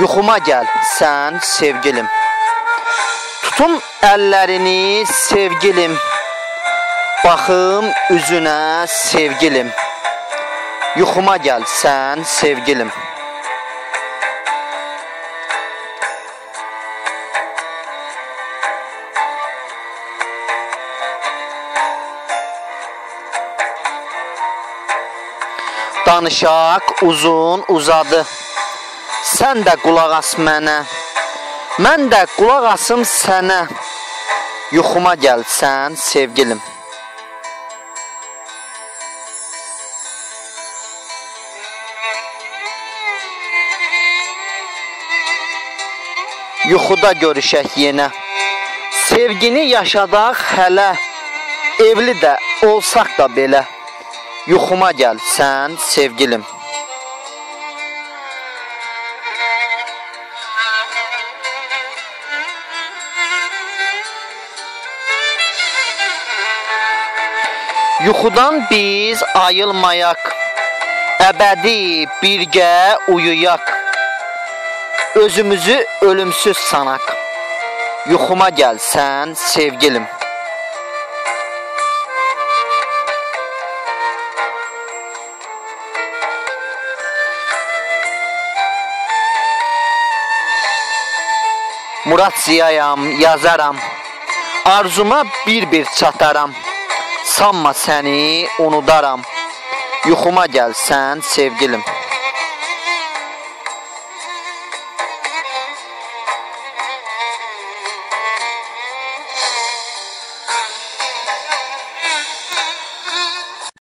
Yuxuma gəl, sən sevgilim. Tutum əllərini sevgilim. Baxım üzünə sevgilim. Yuxuma gəl, sən sevgilim. Danışaq uzun uzadı. Sən də qulaq as mənə. Mən də qulaq asım sənə. Yuxuma gəlsən sevgilim. Yuxuda görüşək yenə. Sevgini yaşadaq hələ. Evli də olsaq da belə. Yuxuma gəl sən sevgilim. Yuxudan biz ayılmayaq. Əbədi birgə uyuyaq. Özümüzü ölümsüz sanaq. Yuxuma gəl sən sevgilim. Murad Ziyayam, yazaram. Arzuma bir-bir çataram. Sanma səni unudaram. Yuxuma gəl sən sevgilim.